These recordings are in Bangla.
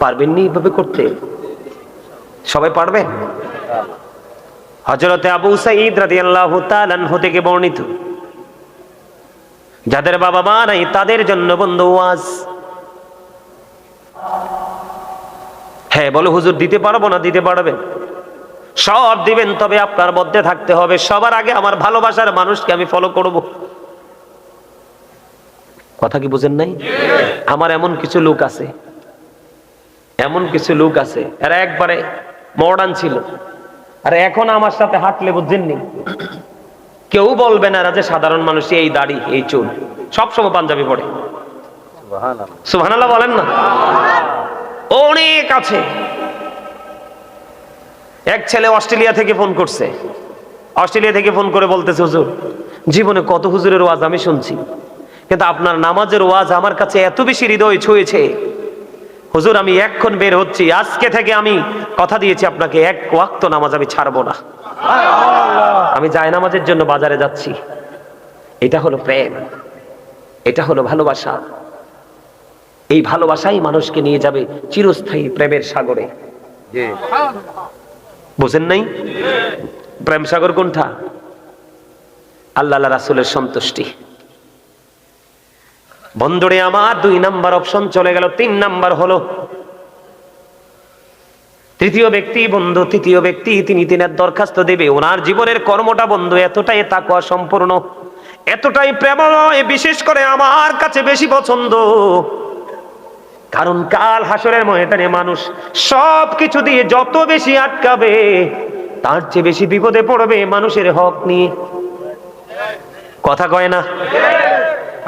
পারবেন নি এইভাবে করতে? সবাই পারবেন? হজরতে আবু সাঈদ রাদিয়াল্লাহু তাআলা থেকে বর্ণিত। যাদের বাবা মা নাই তাদের জন্য বন্ধু ওয়াজ। হ্যাঁ বলো হুজুর দিতে পারব না? দিতে পারবেন। সব দিবেন তবে আপনার মধ্যে থাকতে হবে। সবার আগে আমার ভালোবাসার মানুষকে আমি ফলো করব। কথা কি বুঝেন নাই? আমার এমন কিছু লোক আছে এমন কিছু লোক আছে এরা একবারে মডার্ন ছিল। আর এখন আমার সাথে হাঁটলে বুঝছেননি কেউ বলবে না এরা যে সাধারণ মানুষ এই দাড়ি এই চুল। সবসময় পাঞ্জাবি পড়ে সুবহানাল্লাহ বলেন না। অনেক আছে। এক ছেলে অস্ট্রেলিয়া থেকে ফোন করছে। অস্ট্রেলিয়া থেকে ফোন করে বলতেছে হুজুর জীবনে কত হুজুরের ওয়াজ আমি শুনছি। কিন্তু আপনার নামাজের ওয়াজ আমার কাছে এত বেশি হৃদয় ছুঁয়েছে। হুজুর আমি এক্ষণ বের হচ্ছি। আজকে থেকে আমি কথা দিয়েছি আপনাকে এক ওয়াক্ত নামাজ আমি ছাড়বো না। আমি যায় নামাজের জন্য বাজারে যাচ্ছি। এটা হলো প্রেম। এটা হলো ভালোবাসা। এই ভালোবাসাই মানুষকে নিয়ে যাবে চিরস্থায়ী প্রেমের সাগরে। বুঝেন নাই? প্রেম সাগর কোনটা? আল্লাহ আল্লাহ রাসুলের সন্তুষ্টি। বন্ধুরে, আমার দুই নাম্বার অপশন চলে গেল। তিন নাম্বার হলো, তৃতীয় ব্যক্তি বন্ধু, তৃতীয় ব্যক্তি তিনি তিনের দরখাস্ত দেবে। ওনার জীবনের কর্মটা বন্ধু, এতটাই তাকওয়া সম্পূর্ণ, এতটাই প্রেমময়, বিশেষ করে আমার কাছে বেশি পছন্দ। কারণ কাল হাসরের ময়দানে মানুষ সব কিছু দিয়ে যত বেশি আটকাবে, তার চেয়ে বেশি বিপদে পড়বে মানুষের হক নিয়ে। কথা কয় না?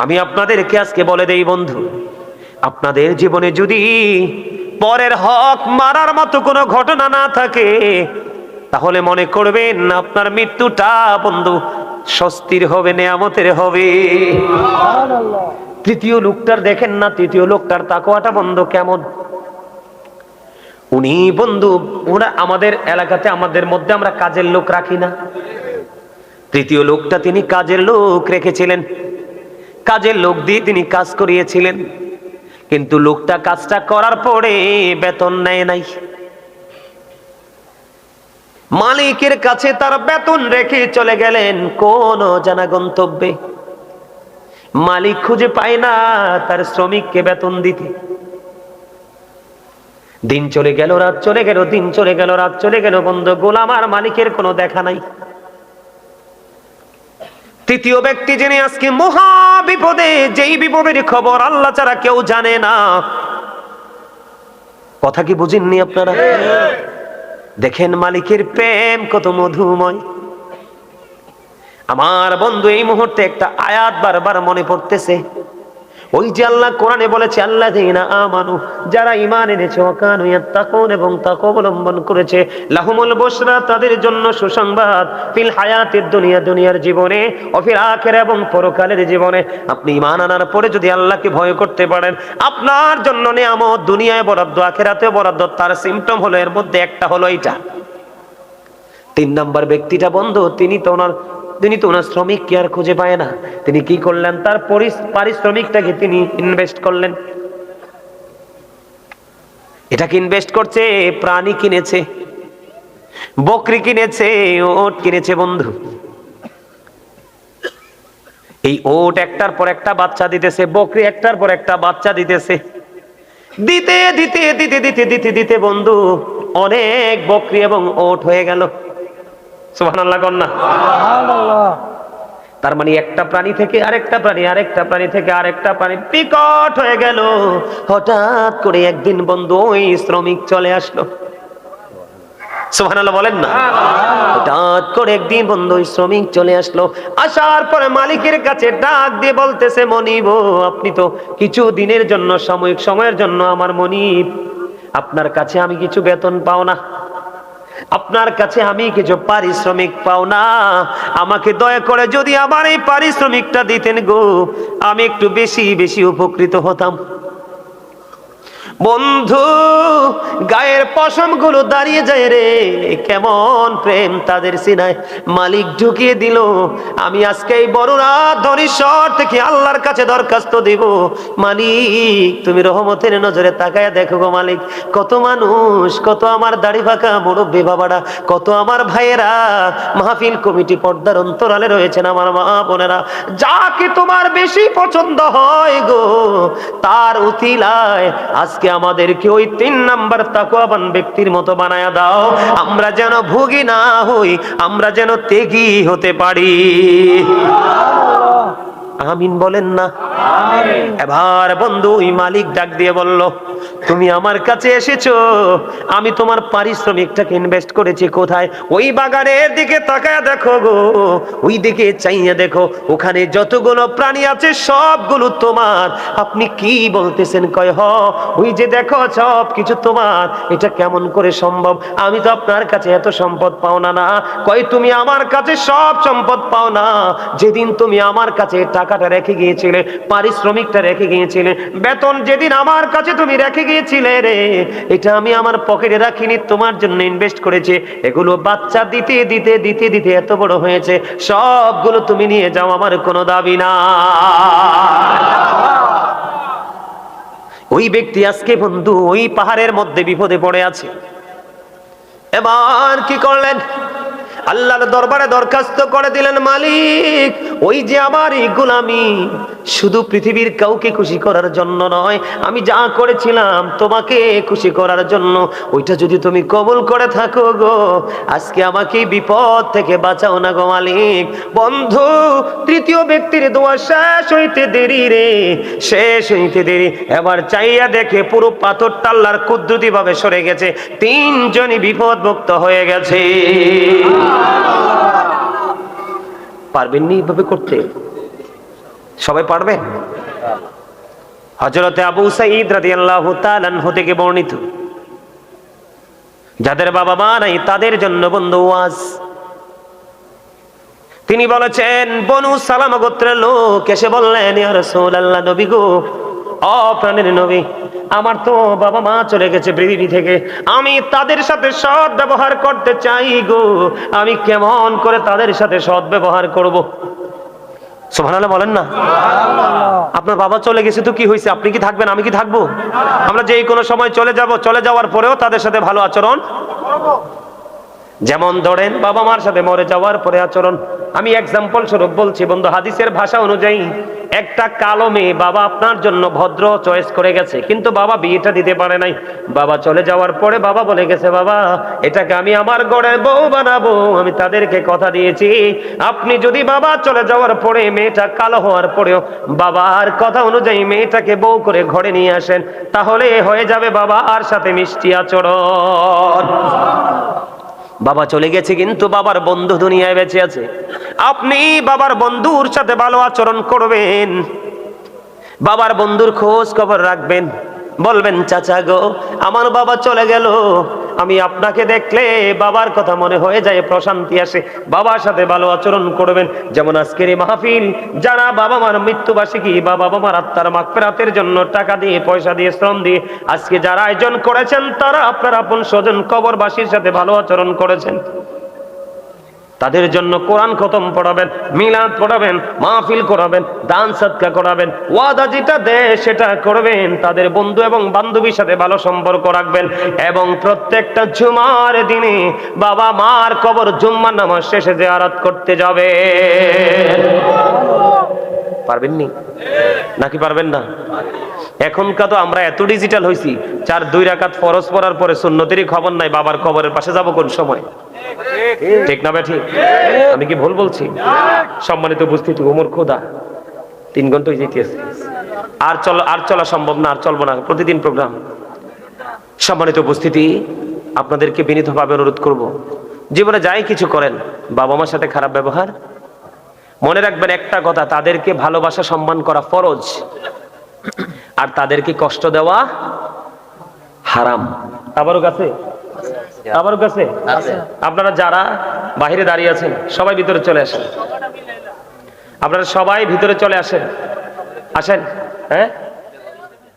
আমি আপনাদেরকে আজকে বলে দেই, বন্ধু, আপনাদের জীবনে যদি পরের হক মারার মতো কোনো ঘটনা না থাকে, তাহলে মনে করবেন আপনার মৃত্যুটা, বন্ধু, স্বস্তির হবে, নেয়ামতের হবে। তৃতীয় লোকটার দেখেন না, তৃতীয় লোকটার তাকোয়াটা বন্ধ কেমন? উনি, বন্ধু, ওরা আমাদের এলাকাতে, আমাদের মধ্যে আমরা কাজের লোক রাখি না। তৃতীয় লোকটা তিনি কাজের লোক রেখেছিলেন। কাজের লোক দিয়ে তিনি কাজ করিয়েছিলেন। কিন্তু লোকটা কাজটা করার পরে বেতন নেয় নাই। মালিকের কাছে তার বেতন রেখে চলে গেলেন কোন জানা গন্তব্যে মালিক খুঁজে পায় না তার শ্রমিককে বেতন দিতে। দিন চলে গেল, রাত চলে গেল, দিন চলে গেল, রাত চলে গেল, বন্ধু, গোলাম আর মালিকের কোনো দেখা নাই। তৃতীয় ব্যক্তি যিনি আজকে মহা বিপদে যেই বিপদের খবর আল্লাহ ছাড়া কেউ জানে না। কথা কি বুঝেননি আপনারা? দেখেন মালিকের প্রেম কত মধুময়। আমার বন্ধু এই মুহূর্তে একটা আয়াত বারবার মনে পড়তেছে। ওই যে আল্লাহ কোরআনে বলেছে আল্লাহ আমানু, যারা ইমান এনেছে ওকানু ইয়াত্তাকুন এবং তাকওয়া অবলম্বন করেছে, লাহুমুল বুশরা তাদের জন্য সুসংবাদ, ফিল হায়াতের দুনিয়া, দুনিয়ার জীবনে অফির আখের এবং পরকালের জীবনে। আপনি ইমান আনার পরে যদি আল্লাহকে ভয় করতে পারেন, আপনার জন্য নিয়ামত, দুনিয়ায় বরাদ্দ আখেরাতে বরাদ্দ, তার সিমটম হলো, এর মধ্যে একটা হলো এইটা। তিন নাম্বার ব্যক্তিটা বন্ধু, তিনি তো ওনার তিনি তো ওনার শ্রমিক কি আর খুঁজে পায় না? তিনি কি করলেন? তার পারিশ্রমিকটাকে তিনি ইনভেস্ট করলেন। এটাকে ইনভেস্ট করছে? প্রাণী কিনেছে, বকরি কিনেছে, ওট কিনেছে বন্ধু। এই ওট একটার পর একটা বাচ্চা দিতেছে, বকরি একটার পর একটা বাচ্চা দিতেছে। দিতে দিতে দিতে দিতে দিতে দিতে বন্ধু, অনেক বকরি এবং ওট হয়ে গেল। সুবহানাল্লাহ তার মানে একটা প্রাণী থেকে আরেকটা প্রাণী আরেকটা প্রাণী থেকে আরেকটা প্রাণী বিকট হয়ে গেল। হঠাৎ করে একদিন বন্ধু ওই শ্রমিক চলে আসলো। সুবহানাল্লাহ বলেন না? হঠাৎ করে একদিন বন্ধু শ্রমিক চলে আসলো। আসার পরে মালিকের কাছে ডাক দিয়ে বলতেছে মনিব আপনি তো কিছু দিনের জন্য সাময়িক সময়ের জন্য আমার মনিব আপনার কাছে আমি কিছু বেতন পাও না। আপনার কাছে আমি কিছু পারিশ্রমিক পাও না। আমাকে দয়া করে যদি আমার এই পারিশ্রমিকটা দিতেন গো, আমি একটু বেশি বেশি উপকৃত হতাম। বন্ধু, গায়ের পশমগুলো দাঁড়িয়ে যায় রে। কেমন প্রেম তাদের সিনায়। মালিক ঢুকিয়ে দিল, আমি আজকে এই বড়রা ধনীশ্বর থেকে আল্লাহর কাছে দরখাস্ত দিব। মালিক, তুমি রহমতের নজরে তাকায় দেখো গো মালিক। কত মানুষ, কত আমার দাড়ি ফাঁকা মুরব্বী বাবারা, কত আমার ভাইয়েরা। মাহফিল কমিটি পর্দার অন্তরালে রয়েছেন আমার মা বোনেরা। যাকে তোমার বেশি পছন্দ হয় গো, তার উতিলায় আজকে আমাদেরকে ওই তিন নাম্বার তাকুয়াবান ব্যক্তির মতো বানায়া দাও। আমরা যেন ভুগি না হই, আমরা যেন তেগি হতে পারি। আমিন বলেন না। এবার বন্ধু ওই মালিক ডাক দিয়ে বলল তুমি আমার কাছে এসেছ আমি তোমার পারিশ্রমিকটাকে ইনভেস্ট করেছি কোথায়? ওই বাগানের দিকে তাকায় দেখো গো ওই দিকে চাইয়া দেখো ওখানে যতগুলো প্রাণী আছে সবগুলো তোমার। আপনি কি বলতেছেন কয় হ ওই যে দেখো সব কিছু তোমার এটা কেমন করে সম্ভব? আমি তো আপনার কাছে এত সম্পদ পাও না না। কয় তুমি আমার কাছে সব সম্পদ পাও না। যেদিন তুমি আমার কাছে টাকাটা রেখে গিয়েছিলে, পারিশ্রমিকটা রেখে গিয়েছিলে, বেতন যেদিন আমার কাছে তুমি রেখে গিয়েছিলে রে, এটা আমি আমার পকেটে রাখিনি, তোমার জন্য ইনভেস্ট করেছে। এগুলো বাচ্চা দিতে দিতে দিতে দিতে এত বড় হয়েছে, সবগুলো তুমি নিয়ে যাও, আমার কোনো দাবি না। ওই ব্যক্তি আজকে বন্ধু, ওই পাহাড়ের মধ্যে বিপদে পড়ে আছে। এবার কি করলেন? আল্লাহর দরবারে দরখাস্ত করে দিলেন, মালিক, ওই যে আমার এই গোলামি শুধু পৃথিবীর কাউকে খুশি করার জন্য নয়, আমি যা করেছিলাম তোমাকে খুশি করার জন্য, ওইটা যদি তুমি কবুল করে থাকো গো, আজকে আমাকে বিপদ থেকে বাঁচাও না গো, মালিক। বন্ধু, তৃতীয় ব্যক্তির দোয়া শেষ হইতে দেরি রে, শেষ হইতে দেরি। এবার চাইয়া দেখে পুরো পাথর টাল্লার কুদ্দুতি ভাবে সরে গেছে, তিনজনই বিপদ মুক্ত হয়ে গেছে। পারবেন নি এইভাবে করতে? সবাই পারবেন? হজরতে আবু সাইদ রাদিয়াল্লাহু তাআলা থেকে বর্ণিত। যাদের বাবা মা নাই, তাদের জন্য বন্ধু ওয়াজ। তিনি বলেছেন, বনু সালাম গোত্রের লোক এসে বললেন, ইয়া রাসূলুল্লাহ, নবী গো অপ্রাণের নবী আমার তো বাবা মা চলে গেছে পৃথিবী থেকে। আমি তাদের সাথে সৎ ব্যবহার করতে চাই গো। আমি কেমন করে তাদের সাথে সৎ ব্যবহার করব? বলেন না। আপনার বাবা চলে গেছে তো কি হয়েছে আপনি কি থাকবেন? আমি কি থাকব? আমরা যেই কোনো সময় চলে যাব চলে যাওয়ার পরেও তাদের সাথে ভালো আচরণ যেমন ধরেন বাবা মার সাথে মরে যাওয়ার পরে আচরণ, আমি এক্সাম্পল স্বরূপ বলছি বন্ধু, হাদিসের ভাষা অনুযায়ী একটা কালো মেয়ে বাবা আপনার জন্য ভদ্র চয়েস করে গেছে, কিন্তু বাবা বিয়েটা দিতে পারে নাই। বাবা চলে যাওয়ার পরে বাবা বলে গেছে, বাবা, এটাকে আমি আমার গড়ের বউ বানাবো, আমি তাদেরকে কথা দিয়েছি। আপনি যদি বাবা চলে যাওয়ার পরে মেয়েটা কালো হওয়ার পরেও বাবার কথা অনুযায়ী মেয়েটাকে বউ করে ঘরে নিয়ে আসেন, তাহলে হয়ে যাবে বাবা আর সাথে মিষ্টি আচরণ। বাবা চলে গেছে কিন্তু বাবার বন্ধু দুনিয়ায় বেঁচে আছে। আপনি বাবার বন্ধুর সাথে ভালো আচরণ করবেন। বাবার বন্ধুর খোঁজ খবর রাখবেন। বলবেন, চাচা গো, আমার বাবা চলে গেল। আমি আপনাকে দেখলে বাবার কথা মনে হয়ে যায়, প্রশান্তি আসে। বাবার সাথে ভালো আচরণ করবেন। যেমন আজকের এই মাহফিল, যারা বাবা মার মৃত্যুবার্ষিকী বা বাবা মার আত্মার মাকফেরাতের জন্য টাকা দিয়ে, পয়সা দিয়ে, শ্রম দিয়ে আজকে যারা আয়োজন করেছেন, তারা আপনার আপন স্বজন কবরবাসীর সাথে ভালো আচরণ করেছেন। তাদের জন্য কোরআন খতম পড়াবেন, মিলাদ পড়াবেন, মাহফিল করাবেন, দান সৎকা করাবেন, ওয়াদা যেটা দেয় সেটা করবেন, তাদের বন্ধু এবং বান্ধবীর সাথে ভালো সম্পর্ক রাখবেন। এবং প্রত্যেকটা জুমার দিনে বাবা মার কবর জুম্মার নামাজ শেষে জিয়ারত করতে যাবে। পারবেননি? নাকি পারবেন না? এখনকার তো আমরা এত ডিজিটাল হয়েছি চার দুই রাকাত ফরজ পড়ার পরে সুন্নতেরই খবর নাই, বাবার খবরের পাশে যাব কোন সময়? ঠিক না বে ঠিক আমি কি ভুল বলছি? সম্মানিত উপস্থিতি ওমর খোদা, তিন ঘণ্টা যেতেছে আর চল, আর চলা সম্ভব না, আর চলবো না, প্রতিদিন প্রোগ্রাম সম্মানিত উপস্থিতি, আপনাদেরকে বিনীতভাবে অনুরোধ করব। জীবনে যাই কিছু করেন, বাবা মার সাথে খারাপ ব্যবহার। মনে রাখবেন একটা কথা, তাদেরকে ভালোবাসা সম্মান করা ফরজ। আর তাদেরকে কষ্ট দেওয়া হারাম। আবারও কাছে আবারও কাছে আপনারা যারা বাহিরে দাঁড়িয়ে আছেন সবাই ভিতরে চলে আসেন। আপনারা সবাই ভিতরে চলে আসেন। আসেন হ্যাঁ?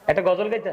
একটা গজল গাইতে